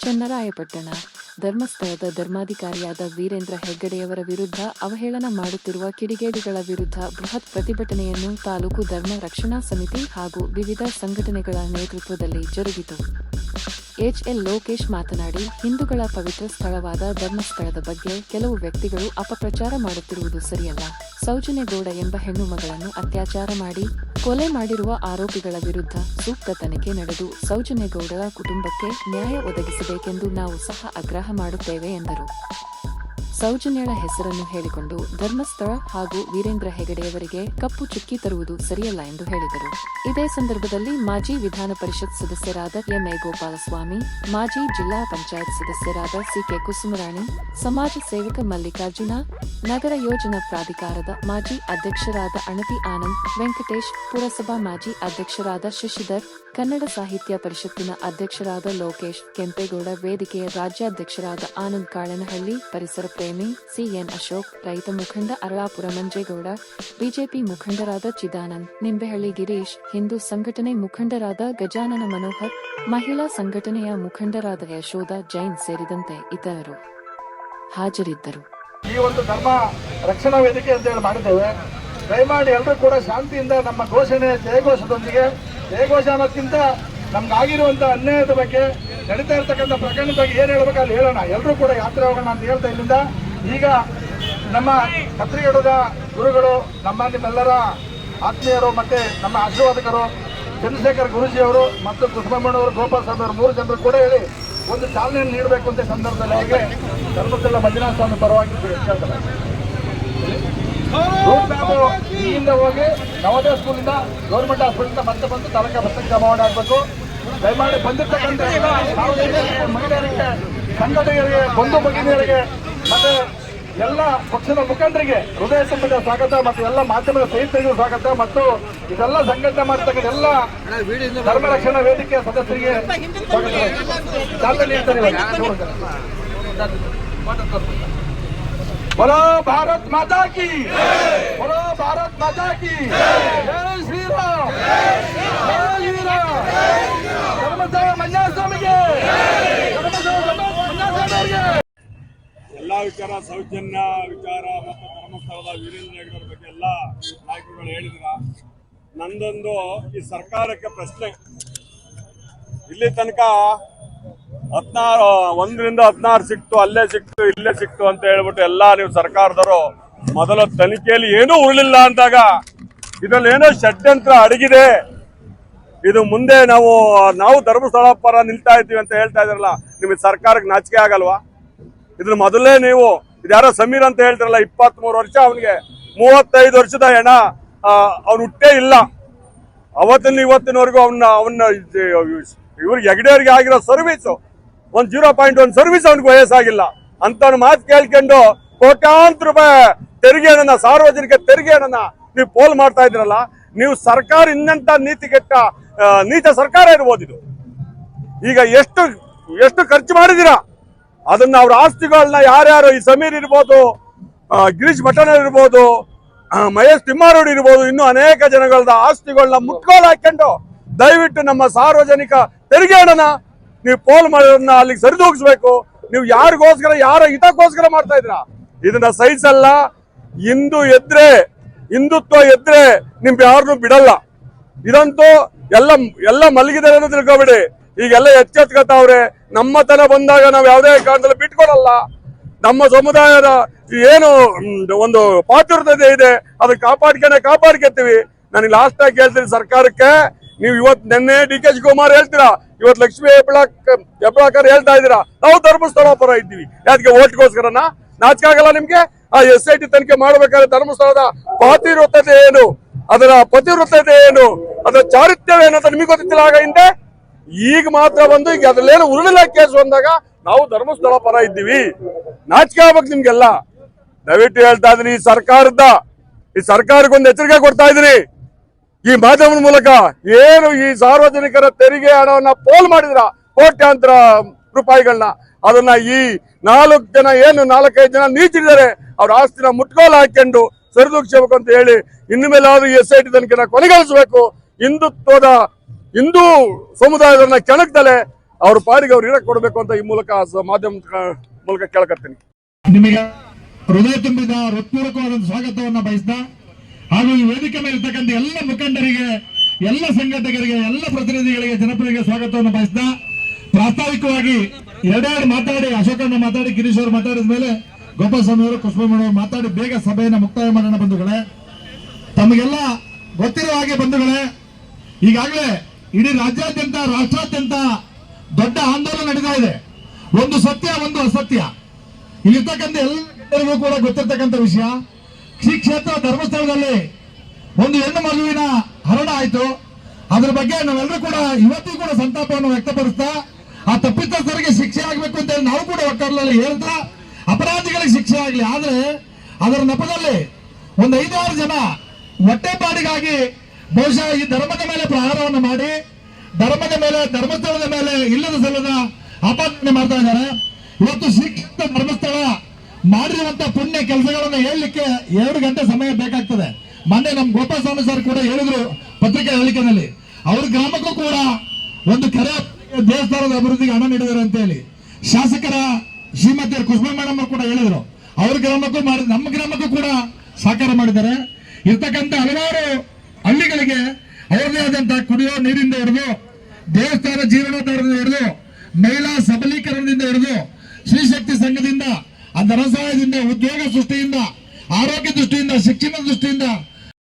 ಚನ್ನರಾಯಪಟ್ಟಣ ಧರ್ಮಸ್ಥಳದ ಧರ್ಮಾಧಿಕಾರಿಯಾದ ವೀರೇಂದ್ರ ಹೆಗ್ಗಡೆಯವರ ವಿರುದ್ಧ ಅವಹೇಳನ ಮಾಡುತ್ತಿರುವ ಕಿಡಿಗೇಡಿಗಳ ವಿರುದ್ಧ ಬೃಹತ್ ಪ್ರತಿಭಟನೆಯನ್ನು ತಾಲೂಕು ಧರ್ಮ ರಕ್ಷಣಾ ಸಮಿತಿ ಹಾಗೂ ವಿವಿಧ ಸಂಘಟನೆಗಳ ನೇತೃತ್ವದಲ್ಲಿ ಜರುಗಿತು. ಎಚ್ಎಲ್ ಲೋಕೇಶ್ ಮಾತನಾಡಿ, ಹಿಂದೂಗಳ ಪವಿತ್ರ ಸ್ಥಳವಾದ ಧರ್ಮಸ್ಥಳದ ಬಗ್ಗೆ ಕೆಲವು ವ್ಯಕ್ತಿಗಳು ಅಪಪ್ರಚಾರ ಮಾಡುತ್ತಿರುವುದು ಸರಿಯಲ್ಲ. ಸೌಜನ್ಯಗೌಡ ಎಂಬ ಹೆಣ್ಣು ಮಗಳನ್ನು ಅತ್ಯಾಚಾರ ಮಾಡಿ ಕೊಲೆ ಮಾಡಿರುವ ಆರೋಪಿಗಳ ವಿರುದ್ಧ ಸೂಕ್ತ ತನಿಖೆ ನಡೆದು ಸೌಜನ್ಯಗೌಡರ ಕುಟುಂಬಕ್ಕೆ ನ್ಯಾಯ ಒದಗಿಸಬೇಕೆಂದು ನಾವು ಸಹ ಆಗ್ರಹ ಮಾಡುತ್ತೇವೆ ಎಂದರು. ಸೌಜನ್ಯಳ ಹೆಸರನ್ನು ಹೇಳಿಕೊಂಡು ಧರ್ಮಸ್ಥಳ ಹಾಗೂ ವೀರೇಂದ್ರ ಹೆಗಡೆಯವರಿಗೆ ಕಪ್ಪು ಚುಕ್ಕಿ ತರುವುದು ಸರಿಯಲ್ಲ ಎಂದು ಹೇಳಿದರು. ಇದೇ ಸಂದರ್ಭದಲ್ಲಿ ಮಾಜಿ ವಿಧಾನ ಪರಿಷತ್ ಸದಸ್ಯರಾದ ಎಂಎ ಗೋಪಾಲಸ್ವಾಮಿ, ಮಾಜಿ ಜಿಲ್ಲಾ ಪಂಚಾಯತ್ ಸದಸ್ಯರಾದ ಸಿಕೆ ಕುಸುಮರಾಣಿ, ಸಮಾಜ ಸೇವಕ ಮಲ್ಲಿಕಾರ್ಜುನ, ನಗರ ಯೋಜನಾ ಪ್ರಾಧಿಕಾರದ ಮಾಜಿ ಅಧ್ಯಕ್ಷರಾದ ಅಣತಿ ಆನಂದ್ ವೆಂಕಟೇಶ್, ಪುರಸಭಾ ಮಾಜಿ ಅಧ್ಯಕ್ಷರಾದ ಶಶಿಧರ್ ಕನ್ನಡ ಸಾಹಿತ್ಯ ಪರಿಷತ್ತಿನ ಅಧ್ಯಕ್ಷರಾದ ಲೋಕೇಶ್ ಕೆಂಪೇಗೌಡ, ವೇದಿಕೆಯ ರಾಜ್ಯಾಧ್ಯಕ್ಷರಾದ ಆನಂದ್ ಕಾಳನಹಳ್ಳಿ, ಪರಿಸರ ಪ್ರೇಮಿ ಸಿಎನ್ ಅಶೋಕ್, ರೈತ ಮುಖಂಡ ಅರಳಾಪುರ ಮಂಜೇಗೌಡ, ಬಿಜೆಪಿ ಮುಖಂಡರಾದ ಚಿದಾನಂದ್, ನಿಂಬೆಹಳ್ಳಿ ಗಿರೀಶ್, ಹಿಂದೂ ಸಂಘಟನೆ ಮುಖಂಡರಾದ ಗಜಾನನ ಮನೋಹರ್, ಮಹಿಳಾ ಸಂಘಟನೆಯ ಮುಖಂಡರಾದ ಯಶೋಧ ಜೈನ್ ಸೇರಿದಂತೆ ಇತರರು ಹಾಜರಿದ್ದರು. ಈ ಒಂದು ಧರ್ಮ ರಕ್ಷಣಾ ವೇದಿಕೆ ಅಂತ ಹೇಳಿ ಮಾಡಿದ್ದೇವೆ. ದಯಮಾಡಿ ಎಲ್ಲರೂ ಕೂಡ ಶಾಂತಿಯಿಂದ ನಮ್ಮ ಘೋಷಣೆ, ಜಯಘೋಷದೊಂದಿಗೆ ಜಯಘೋಷ ಅನ್ನೋದಕ್ಕಿಂತ ನಮ್ಗಾಗಿರುವಂತ ಅನ್ಯಾಯದ ಬಗ್ಗೆ, ನಡೀತಾ ಇರ್ತಕ್ಕಂಥ ಪ್ರಕರಣದ ಬಗ್ಗೆ ಏನು ಹೇಳ್ಬೇಕು ಅಲ್ಲಿ ಹೇಳೋಣ. ಎಲ್ಲರೂ ಕೂಡ ಯಾತ್ರೆ ಹೋಗೋಣ ಅಂತ ಹೇಳ್ತಾ ಇಲ್ಲಿಂದ. ಈಗ ನಮ್ಮ ಕತ್ರಿಗಡದ ಗುರುಗಳು ನಮ್ಮ ನಿಮ್ಮೆಲ್ಲರ ಆತ್ಮೀಯರು ಮತ್ತೆ ನಮ್ಮ ಆಶೀರ್ವಾದಕರು ಚಂದ್ರಶೇಖರ್ ಗುರುಜಿಯವರು ಮತ್ತು ಕುಸುಮಣ್ಣವರು ಗೋಪಾಲ್ ಸ್ವಾಮಿ ಅವರು ಮೂರು ಜನರು ಕೂಡ ಹೇಳಿ ಒಂದು ಚಾಲನೆಯನ್ನು ನೀಡಬೇಕು ಅಂತ ಸಂದರ್ಭದಲ್ಲಿ ಅವರಿಗೆ ಧರ್ಮಸ್ಥಳ ಮಂಜುನಾಥ ಸ್ವಾಮಿ ಪರವಾಗಿ ಕೇಳ್ತಾರೆ. ರೂಟ್ ಇಲ್ಲಿಂದ ಹೋಗಿ ನವೋದಯ ಸ್ಕೂಲಿಂದ ಗೌರ್ಮೆಂಟ್ ಹಾಸ್ಪಿಟಲ್ ಮತ್ತೆ ಬಂದು ತಾಲೂಕಾ ಬಸ್ಸಿಗೆ ಜಮಾವಣೆ ಆಗಬೇಕು ದಯಮಾಡಿ ಬಂದಿರ್ತಕ್ಕಂಥ ಮಹಿಳೆಯರಿಗೆ ಸಂಘಟನೆಯರಿಗೆ ಬಂಧು ಭಗಿನಿಯರಿಗೆ ಮತ್ತೆ ಎಲ್ಲ ಪಕ್ಷದ ಮುಖಂಡರಿಗೆ ಹೃದಯ ಸಂಬಂಧ ಸ್ವಾಗತ ಮತ್ತು ಎಲ್ಲ ಮಾಧ್ಯಮದ ಸ್ನೇಹಿತರಿಗೂ ಸ್ವಾಗತ ಮತ್ತು ಇದೆಲ್ಲ ಸಂಘಟನೆ ಮಾಡ್ತಕ್ಕಂಥ ಎಲ್ಲ ಧರ್ಮ ರಕ್ಷಣಾ ವೇದಿಕೆಯ ಸದಸ್ಯರಿಗೆ ಸ್ವಾಗತ. ಚಾಲನೆ ಇರ್ತಾರೆ ಇವಾಗ. बोलो भारत माता की बोलो भारत माता की जय श्री राम जय श्री राम ಧರ್ಮಸ್ಥಳ ಮಂಜುನಾಥ ಸ್ವಾಮಿಗೆ ಧರ್ಮಸ್ಥಳ ಮಂಜುನಾಥ ಸ್ವಾಮಿಯವರಿಗೆ ಎಲ್ಲ ವಿಚಾರ ಸೌಜನ್ಯ ವಿಚಾರ ಮತ್ತು ಧರ್ಮಸ್ಥಳದ ವೀರೇಂದ್ರ ಹೆಗ್ಗಡೆ ಬಗ್ಗೆ ಎಲ್ಲ ನಾಯಕರುಗಳು ಹೇಳಿದ್ರ ನಂದೊಂದು ಈ ಸರ್ಕಾರಕ್ಕೆ ಪ್ರಶ್ನೆ ಇಲ್ಲಿ ತನಕ ಹದಿನಾರು, ಒಂದರಿಂದ ಹದಿನಾರು ಸಿಕ್ತು, ಅಲ್ಲೇ ಸಿಕ್ತು, ಇಲ್ಲೇ ಸಿಕ್ತು ಅಂತ ಹೇಳ್ಬಿಟ್ಟು ಎಲ್ಲ ನೀವು ಸರ್ಕಾರದವರು ಮೊದಲ ತನಿಖೆಯಲ್ಲಿ ಏನೂ ಉಳಿಲಿಲ್ಲ ಅಂದಾಗ ಇದರಲ್ಲಿ ಏನೋ ಷಡ್ಯಂತ್ರ ಅಡಗಿದೆ. ಇದು ಮುಂದೆ ನಾವು ನಾವು ಧರ್ಮಸ್ಥಳ ಪರ ನಿಲ್ತಾ ಇದ್ದೀವಿ ಅಂತ ಹೇಳ್ತಾ ಇದ್ರಲ್ಲ, ನಿಮಗೆ ಸರ್ಕಾರಕ್ಕೆ ನಾಚಿಕೆ ಆಗಲ್ವಾ? ಇದ್ರ ಮೊದಲೇ ನೀವು ಇದ್ಯಾರೋ ಸಮೀರ್ ಅಂತ ಹೇಳ್ತಾರಲ್ಲ ಇಪ್ಪತ್ತ್ ವರ್ಷ ಅವನಿಗೆ, ಮೂವತ್ತೈದು ವರ್ಷದ ಹೆಣ ಅವನು ಹುಟ್ಟೇ ಇಲ್ಲ. ಅವತ್ತಿನ ಇವತ್ತಿನವರೆಗೂ ಅವನ್ನ ಅವನ್ನ, ಇವ್ರಿಗೆ ಹೆಗಡೆಯವ್ರಿಗೆ ಆಗಿರೋ ಸರ್ವಿಸ್ ಒಂದ್ ಜೀರೋ ಪಾಯಿಂಟ್ ಒಂದ್ ಸರ್ವಿಸ್ ಅವ್ನಿಗೆ ವಯಸ್ಸಾಗಿಲ್ಲ ಅಂತ ಮಾತು ಕೇಳ್ಕೊಂಡು ಕೋಟ್ಯಾಂತರ ರೂಪಾಯಿ ತೆರಿಗೆ ಹಣನ, ಸಾರ್ವಜನಿಕ ತೆರಿಗೆ ಹಣನ ನೀವು ಪೋಲ್ ಮಾಡ್ತಾ ಇದ್ರಲ್ಲ ನೀವು ಸರ್ಕಾರ ಇನ್ನಂತ ನೀತಿ ಕೆಟ್ಟ ನೀತ ಸರ್ಕಾರ ಇರ್ಬೋದು ಇದು. ಈಗ ಎಷ್ಟು ಎಷ್ಟು ಖರ್ಚು ಮಾಡಿದಿರಾ ಅದನ್ನ ಅವ್ರ ಆಸ್ತಿಗಳನ್ನ ಯಾರ್ಯಾರು ಈ ಸಮೀರ್ ಇರ್ಬೋದು ಗಿರೀಶ್ ಭಟನ ಇರ್ಬೋದು ಮಹೇಶ್ ತಿಮ್ಮಾರೋಡ್ ಇರ್ಬೋದು, ಇನ್ನು ಅನೇಕ ಜನಗಳದ ಆಸ್ತಿಗಳನ್ನ ಮುಟ್ಕೋಲ್ ಹಾಕೊಂಡು ದಯವಿಟ್ಟು ನಮ್ಮ ಸಾರ್ವಜನಿಕ ತೆರಿಗೆ ಹಣನ ನೀವು ಪೋಲ್ ಮಾಡೋದನ್ನ ಅಲ್ಲಿಗೆ ಸರಿದೂಗಿಸ್ಬೇಕು ನೀವು ಯಾರಿಗೋಸ್ಕರ, ಯಾರ ಹಿತಕ್ಕೋಸ್ಕರ ಮಾಡ್ತಾ ಇದ್ರ ಇದನ್ನ ಸಹಿಸಲ್ಲ ಹಿಂದೂ ಎದ್ರೆ, ಹಿಂದುತ್ವ ಎದ್ರೆ ನಿಮ್ಗೆ ಯಾರನ್ನು ಬಿಡಲ್ಲ. ಇದಂತೂ ಎಲ್ಲ ಎಲ್ಲ ಮಲಗಿದ್ದಾರೆ ಅಂತ ತಿಳ್ಕೊಬೇಡಿ. ಈಗೆಲ್ಲ ಎಚ್ಚೆತ್ಕೊತಾವ್ರೆ ನಮ್ಮ ತನ ಬಂದಾಗ ನಾವು ಯಾವುದೇ ಕಾರಣದಲ್ಲಿ ಬಿಟ್ಕೊಡಲ್ಲ. ನಮ್ಮ ಸಮುದಾಯದ ಏನು ಒಂದು ಪಾತ್ರತೆ ಇದೆ, ಅದನ್ನ ಕಾಪಾಡ್ಕೊಂಡೆ ಕಾಪಾಡ್ಕೊತೀವಿ. ನನಗೆ ಲಾಸ್ಟ್ ಆಗಿ ಹೇಳ್ತೀನಿ ಸರ್ಕಾರಕ್ಕೆ ನೀವು ಇವತ್ತು ನಿನ್ನೆ ಡಿ ಕೆ ಶಿವಕುಮಾರ್ ಹೇಳ್ತೀರಾ? ಇವತ್ತು ಲಕ್ಷ್ಮೀ ಹೆಬ್ಬಳಾಕ್, ಹೆಬ್ಬಳಾಕರ್ ಹೇಳ್ತಾ ಇದ್ದೀರಾ? ನಾವು ಧರ್ಮಸ್ಥಳ ಪರ ಇದ್ದೀವಿ. ಯಾಕೆ ಓಟ್ಗೋಸ್ಕರನ ನಾಚಿಕೆ ಆಗಲ್ಲ ನಿಮ್ಗೆ? ಆ ಎಸ್ ಐ ಟಿ ತನಿಖೆ ಮಾಡ್ಬೇಕಾದ್ರೆ ಧರ್ಮಸ್ಥಳದ ಪಾತಿವೃತ್ತತೆ ಏನು? ಅದರ ಪತಿವೃತ್ತತೆ ಏನು? ಅದರ ಚಾರಿತ್ಯವೇನು ಅಂತ ನಿಮಗೆ ಗೊತ್ತಿಲ್ಲ ಆಗ ಹಿಂದೆ? ಈಗ ಮಾತ್ರ ಬಂದು ಈಗ ಅದ್ರಲ್ಲೇನು ಉರುಳಿಲ್ಲ ಕೇಸ್ ಬಂದಾಗ ನಾವು ಧರ್ಮಸ್ಥಳ ಪರ ಇದ್ದೀವಿ. ನಾಚಿಕೆ ಆಗ್ಬೇಕು ನಿಮ್ಗೆಲ್ಲ. ದಯವಿಟ್ಟು ಹೇಳ್ತಾ ಇದ್ರಿ ಈ ಸರ್ಕಾರದ, ಈ ಸರ್ಕಾರಕ್ಕೊಂದು ಎಚ್ಚರಿಕೆ ಕೊಡ್ತಾ ಇದೀನಿ ಈ ಮಾಧ್ಯಮದ ಮೂಲಕ ಏನು ಈ ಸಾರ್ವಜನಿಕರ ತೆರಿಗೆ ಹಣವನ್ನ ಪೋಲ್ ಮಾಡಿದ್ರ ಕೋಟ್ಯಾಂತರ ರೂಪಾಯಿಗಳನ್ನ. ಅದನ್ನ ಈ ನಾಲ್ಕು ಜನ ಏನು ನಾಲ್ಕೈದು ಜನ ನೀಚಿದ್ದಾರೆ ಅವ್ರ ಆಸ್ತಿನ ಮುಟ್ಕೋಲ್ ಹಾಕೊಂಡು ಸರಿದೂಗಿಸಬೇಕು ಅಂತ ಹೇಳಿ ಇನ್ನು ಮೇಲಾದ್ರೂ ಎಸ್ ಐ ಟಿ ತನಿಖೆನ ಕೊನೆಗೊಳಿಸಬೇಕು. ಹಿಂದುತ್ವದ ಹಿಂದೂ ಸಮುದಾಯದನ್ನ ಕೆಣಕ್ದಲೆ ಅವ್ರ ಪಾಡಿಗೆ ಅವ್ರು ಇಡಕ್ ಕೊಡಬೇಕು ಅಂತ ಈ ಮೂಲಕ ಮಾಧ್ಯಮ ಮೂಲಕ ಕೇಳಕತ್ತೀನಿ. ನಿಮಗೆ ಹೃದಯ ತುಂಬಿದ ಹೃತ್ಪೂರ್ವಕವಾದ ಸ್ವಾಗತವನ್ನ ಬಯಸ್ತಾ ಹಾಗೂ ಈ ವೇದಿಕೆ ಮೇಲೆ ಇರ್ತಕ್ಕಂಥ ಎಲ್ಲ ಮುಖಂಡರಿಗೆ, ಎಲ್ಲ ಸಂಘಟಕರಿಗೆ, ಎಲ್ಲ ಪ್ರತಿನಿಧಿಗಳಿಗೆ, ಜನಪ್ರಿಯರಿಗೆ ಸ್ವಾಗತವನ್ನು ಬಯಸ್ತಾ ಪ್ರಾಸ್ತಾವಿಕವಾಗಿ ಎರಡೆರಡು ಮಾತಾಡಿ, ಅಶೋಕಣ್ಣ ಮಾತಾಡಿ, ಗಿರೀಶ್ ಅವರು ಮಾತಾಡಿದ ಮೇಲೆ ಗೋಪಾಲಸ್ವಾಮಿ ಅವರು ಅವರು ಮಾತಾಡಿ ಬೇಗ ಸಭೆಯನ್ನು ಮುಕ್ತಾಯ ಮಾಡೋಣ ಬಂಧುಗಳೇ. ತಮಗೆಲ್ಲ ಗೊತ್ತಿರುವ ಹಾಗೆ ಬಂಧುಗಳೇ, ಈಗಾಗಲೇ ಇಡೀ ರಾಜ್ಯಾದ್ಯಂತ, ರಾಷ್ಟ್ರಾದ್ಯಂತ ದೊಡ್ಡ ಆಂದೋಲನ ನಡೀತಾ ಇದೆ. ಒಂದು ಸತ್ಯ, ಒಂದು ಅಸತ್ಯ. ಇಲ್ಲಿರ್ತಕ್ಕಂಥ ಎಲ್ಲರಿಗೂ ಕೂಡ ಗೊತ್ತಿರ್ತಕ್ಕಂಥ ವಿಷಯ. ಶ್ರೀ ಕ್ಷೇತ್ರ ಧರ್ಮಸ್ಥಳದಲ್ಲಿ ಒಂದು ಹೆಣ್ಣು ಮಗುವಿನ ಹರಣ ಆಯಿತು. ಅದರ ಬಗ್ಗೆ ನಾವೆಲ್ಲರೂ ಕೂಡ ಇವತ್ತಿಗೂ ಕೂಡ ಸಂತಾಪವನ್ನು ವ್ಯಕ್ತಪಡಿಸ್ತಾ, ಆ ತಪ್ಪಿತಸ್ಥರಿಗೆ ಶಿಕ್ಷೆ ಆಗಬೇಕು ಅಂತ ಹೇಳಿ ನಾವು ಕೂಡ ಒಕ್ಕರ್ಲಲ್ಲಿ ಹೇಳ್ತಾ, ಅಪರಾಧಿಗಳಿಗೆ ಶಿಕ್ಷೆ ಆಗಲಿ. ಆದರೆ ಅದರ ನೆಪದಲ್ಲಿ ಒಂದು ಐದಾರು ಜನ ಹೊಟ್ಟೆಪಾಡಿಗಾಗಿ ಬಹುಶಃ ಈ ಧರ್ಮದ ಮೇಲೆ ಪ್ರಹಾರವನ್ನು ಮಾಡಿ, ಧರ್ಮದ ಮೇಲೆ, ಧರ್ಮಸ್ಥಳದ ಮೇಲೆ ಇಲ್ಲದ ಸಲ್ಲದ ಆಪಾದನೆ ಮಾಡ್ತಾ ಇದ್ದಾರೆ. ಇವತ್ತು ಶ್ರೀಕೃಷ್ಣ ಧರ್ಮಸ್ಥಳ ಮಾಡಿರುವಂತ ಪುಣ್ಯ ಕೆಲಸಗಳನ್ನು ಹೇಳಲಿಕ್ಕೆ ಎರಡು ಗಂಟೆ ಸಮಯ ಬೇಕಾಗ್ತದೆ. ಮೊನ್ನೆ ನಮ್ ಗೋಪಾಲಸ್ವಾಮಿ ಸರ್ ಕೂಡ ಹೇಳಿದ್ರು ಪತ್ರಿಕೆ ಹೇಳಿಕೆನಲ್ಲಿ. ಅವ್ರ ಗ್ರಾಮಕ್ಕೂ ಕೂಡ ಒಂದು ಕರೆ ದೇವಸ್ಥಾನದ ಅಭಿವೃದ್ಧಿಗೆ ಹಣ ನೀಡಿದ್ದಾರೆ ಅಂತ ಹೇಳಿ. ಶಾಸಕರ ಶ್ರೀಮತಿ ಕುಸುಮ ಮೇಡಮ್ ಕೂಡ ಹೇಳಿದ್ರು. ಅವ್ರ ಗ್ರಾಮಕ್ಕೂ ಮಾಡಿ, ನಮ್ಮ ಗ್ರಾಮಕ್ಕೂ ಕೂಡ ಸಹಕಾರ ಮಾಡಿದ್ದಾರೆ. ಇರ್ತಕ್ಕಂಥ ಹಲವಾರು ಹಳ್ಳಿಗಳಿಗೆ ಅವರದೇ ಆದಂತ ಕುಡಿಯೋ ನೀರಿಂದ ಹಿಡಿದು, ದೇವಸ್ಥಾನ ಜೀರ್ಣೋದ್ಧಾರದಿಂದ ಹಿಡಿದು ಮಹಿಳಾ ಸಬಲೀಕರಣದಿಂದ ಹಿಡಿದು ಶ್ರೀಶಕ್ತಿ ಸಂಘದಿಂದ ಅಂತರಸಾಯದಿಂದ ಉದ್ಯೋಗ ಸೃಷ್ಟಿಯಿಂದ ಆರೋಗ್ಯ ದೃಷ್ಟಿಯಿಂದ ಶಿಕ್ಷಣ ದೃಷ್ಟಿಯಿಂದ